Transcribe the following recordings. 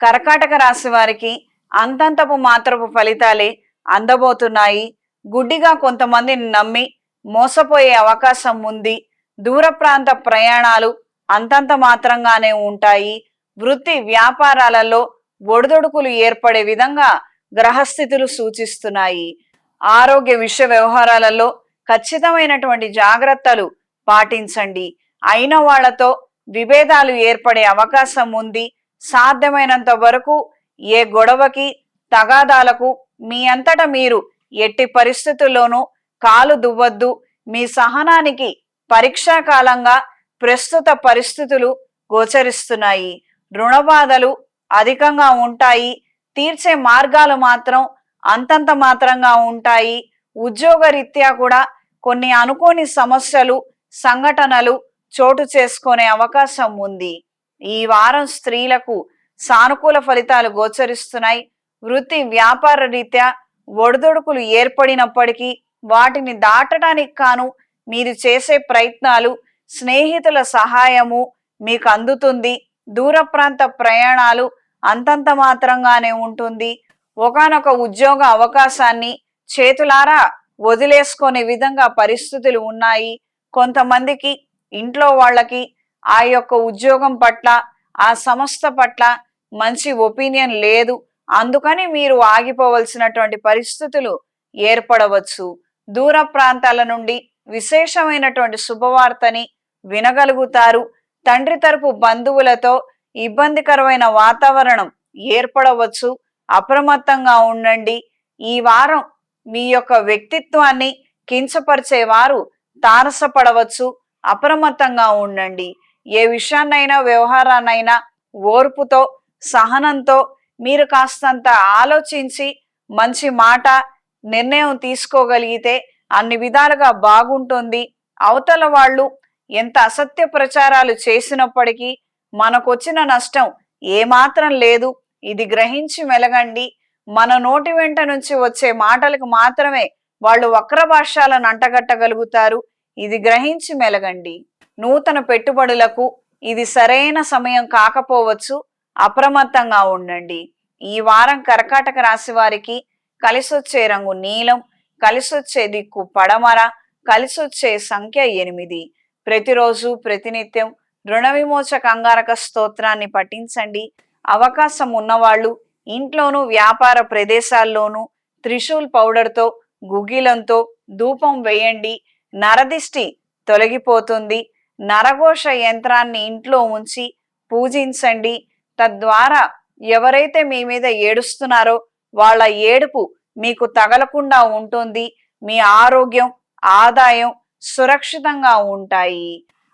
కర్కాటక రాశి వారికి అంతంతపు మాత్రపు ఫలితాలే అందబోతున్నాయి. గుడ్డిగా కొంతమందిని నమ్మి మోసపోయే అవకాశం ఉంది. దూర ప్రాంత ప్రయాణాలు అంతంత మాత్రంగానే ఉంటాయి. వృత్తి వ్యాపారాలలో ఒడిదొడుకులు ఏర్పడే విధంగా గ్రహస్థితులు సూచిస్తున్నాయి. ఆరోగ్య విషయ వ్యవహారాలలో ఖచ్చితమైనటువంటి జాగ్రత్తలు పాటించండి. అయిన వాళ్ళతో విభేదాలు ఏర్పడే అవకాశం ఉంది. సాధ్యమైనంత వరకు ఏ గొడవకి తగాదాలకు మీ అంతట మీరు ఎట్టి పరిస్థితుల్లోనూ కాలు దువ్వద్దు. మీ సహనానికి పరీక్షా కాలంగా ప్రస్తుత పరిస్థితులు గోచరిస్తున్నాయి. రుణబాధలు అధికంగా ఉంటాయి. తీర్చే మార్గాలు మాత్రం అంతంత మాత్రంగా ఉంటాయి. ఉద్యోగరీత్యా కూడా కొన్ని అనుకోని సమస్యలు సంఘటనలు చోటు చేసుకునే అవకాశం ఉంది. ఈ వారం స్త్రీలకు సానుకూల ఫలితాలు గోచరిస్తున్నాయి. వృత్తి వ్యాపార రీత్యా ఒడిదొడుకులు ఏర్పడినప్పటికీ వాటిని దాటడానికి కాను మీరు చేసే ప్రయత్నాలు స్నేహితుల సహాయము మీకు అందుతుంది. దూర ప్రాంత ప్రయాణాలు అంతంత మాత్రంగానే ఉంటుంది. ఒకానొక ఉద్యోగ అవకాశాన్ని చేతులారా వదిలేసుకునే విధంగా పరిస్థితులు ఉన్నాయి. కొంతమందికి ఇంట్లో వాళ్ళకి ఆ యొక్క ఉద్యోగం పట్ల ఆ సంస్థ పట్ల మంచి ఒపీనియన్ లేదు. అందుకని మీరు ఆగిపోవలసినటువంటి పరిస్థితులు ఏర్పడవచ్చు. దూర ప్రాంతాల నుండి విశేషమైనటువంటి శుభవార్తని వినగలుగుతారు. తండ్రి తరపు బంధువులతో ఇబ్బందికరమైన వాతావరణం ఏర్పడవచ్చు. అప్రమత్తంగా ఉండండి. ఈ వారం మీ యొక్క వ్యక్తిత్వాన్ని కించపరిచే వారు తారసపడవచ్చు. అప్రమత్తంగా ఉండండి. ఏ విషయాన్నైనా వ్యవహారాన్నైనా ఓర్పుతో సహనంతో మీరు కాస్తంత ఆలోచించి మంచి మాట నిర్ణయం తీసుకోగలిగితే అన్ని విధాలుగా బాగుంటుంది. అవతల వాళ్ళు ఎంత అసత్య ప్రచారాలు చేసినప్పటికీ మనకొచ్చిన నష్టం ఏమాత్రం లేదు. ఇది గ్రహించి మెలగండి. మన నోటి వెంట నుంచి వచ్చే మాటలకు మాత్రమే వాళ్ళు వక్ర భాష్యాలను అంటగట్టగలుగుతారు. ఇది గ్రహించి మెలగండి. నూతన పెట్టుబడులకు ఇది సరైన సమయం కాకపోవచ్చు అప్రమత్తంగా ఉండండి. ఈ వారం కర్కాటక రాశి వారికి కలిసొచ్చే రంగు నీలం కలిసొచ్చే దిక్కు పడమర కలిసొచ్చే సంఖ్య ఎనిమిది. ప్రతిరోజు ప్రతినిత్యం రుణ విమోచ అంగారక స్తోత్రాన్ని పఠించండి. అవకాశం ఉన్నవాళ్ళు ఇంట్లోనూ వ్యాపార ప్రదేశాల్లోనూ త్రిశూల్ పౌడర్తో గుగ్గిలంతో ధూపం వేయండి. నరదిష్టి తొలగిపోతుంది. నరఘోష యంత్రాన్ని ఇంట్లో ఉంచి పూజించండి. తద్వారా ఎవరైతే మీ మీద ఏడుస్తున్నారో వాళ్ళ ఏడుపు మీకు తగలకుండా ఉంటుంది. మీ ఆరోగ్యం ఆదాయం సురక్షితంగా ఉంటాయి.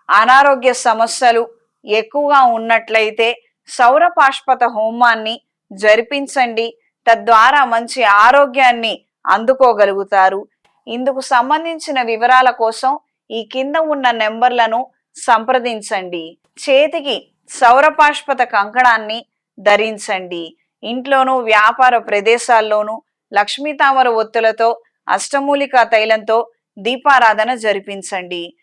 అనారోగ్య సమస్యలు ఎక్కువగా ఉన్నట్లయితే సౌరపాష్పత హోమాన్ని జరిపించండి. తద్వారా మంచి ఆరోగ్యాన్ని అందుకోగలుగుతారు. ఇందుకు సంబంధించిన వివరాల కోసం ఈ కింద ఉన్న నెంబర్లను సంప్రదించండి. చేతికి సౌరపాష్పత కంకణాన్ని ధరించండి. ఇంట్లోనూ వ్యాపార ప్రదేశాల్లోనూ లక్ష్మీ తామర ఒత్తులతో అష్టమూలికా తైలంతో దీపారాధన జరిపించండి.